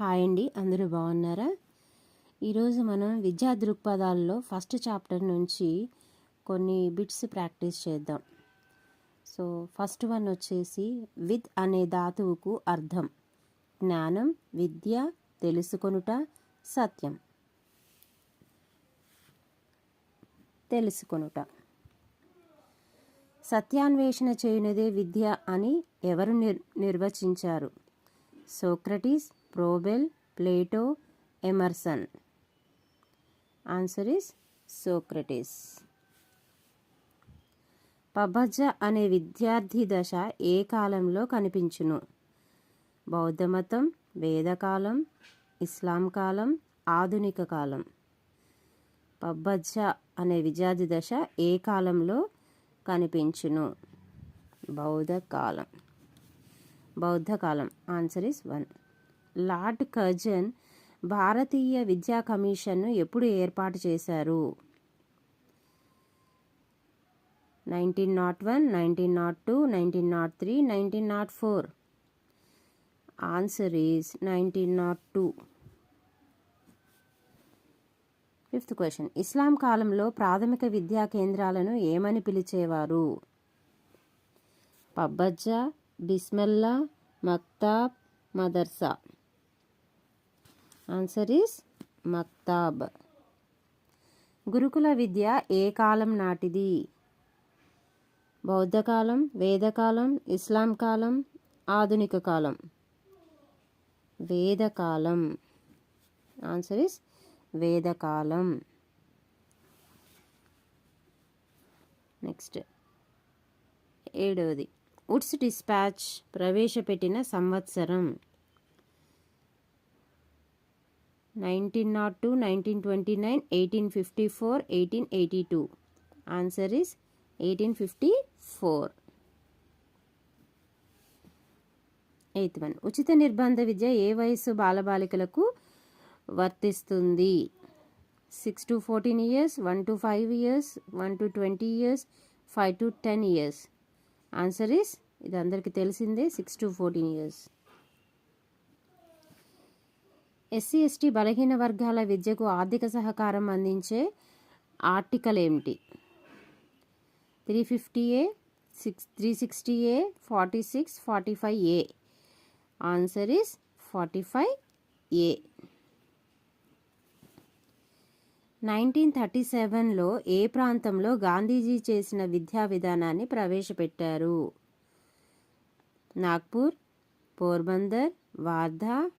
Hi అండి అందరూ బాగున్నారా? ఈరోజు మనం విద్యా దృక్పథాల్లో ఫస్ట్ చాప్టర్ నుంచి కొన్ని బిట్స్ ప్రాక్టీస్ చేద్దాం. సో ఫస్ట్ వన్ వచ్చేసి విత్ అనే ధాతువుకు అర్థం. జ్ఞానం విద్య తెలుసుకొనుట సత్యం. తెలుసుకొనుట. సత్యాన్వేషణ చేయనిదే విద్య అని ఎవరు నిర్ నిర్వచించారు? Socrates Froebel Plato Emerson answer is Socrates పబజ్జ అనే విద్యార్థి దశ ఏ కాలంలో కనిపించును? బౌద్ధమతం వేదకాలం ఇస్లాం కాలం ఆధునిక కాలం. పబ్బజ్జ అనే విద్యార్థి దశ ఏ కాలంలో కనిపించును? బౌద్ధ కాలం. బౌద్ధ కాలం. Answer is one Lord Curzon భారతీయ విద్యా కమిషన్ను ఎప్పుడు ఏర్పాటు చేశారు? Nineteen nought one nineteen nought two nineteen nought three nineteen nought four. Answer is nineteen nought two. Fifth question. ఇస్లాం కాలంలో ప్రాథమిక విద్యా కేంద్రాలను ఏమని పిలిచేవారు? పబ్బజ్జా బిస్మల్లా మక్తాబ్ మదర్సా. ఆన్సర్ ఈస్ మక్తాబ్. గురుకుల విద్య ఏ కాలం నాటిది? బౌద్ధకాలం వేదకాలం ఇస్లాం కాలం ఆధునిక కాలం. వేదకాలం ఆన్సర్ ఇస్ వేదకాలం నెక్స్ట్. ఏడవది. ఉడ్స్ డిస్పాచ్ ప్రవేశపెట్టిన సంవత్సరం. Nineteen nought two nineteen twenty nine eighteen fifty four eighteen eighty two. Answer is eighteen fifty four. Eighth one ఉచిత నిర్బంధ విద్య ఏ వయసు బాలబాలికలకు వర్తిస్తుంది? Six to fourteen years one to five years one to twenty years five to ten years answer is ఇది అందరికీ తెలిసిందే six to fourteen years SC ST బలహీన వర్గాల విద్యకు ఆర్థిక సహకారం అందించే ఆర్టికల్ ఏమిటి? Three fifty A six three sixty A forty six forty five A. Answer is forty five A. Nineteen thirty సెవెన్లో ఏ ప్రాంతంలో గాంధీజీ చేసిన విద్యా విధానాన్ని ప్రవేశపెట్టారు? నాగ్పూర్ పోర్బందర్ వార్ధా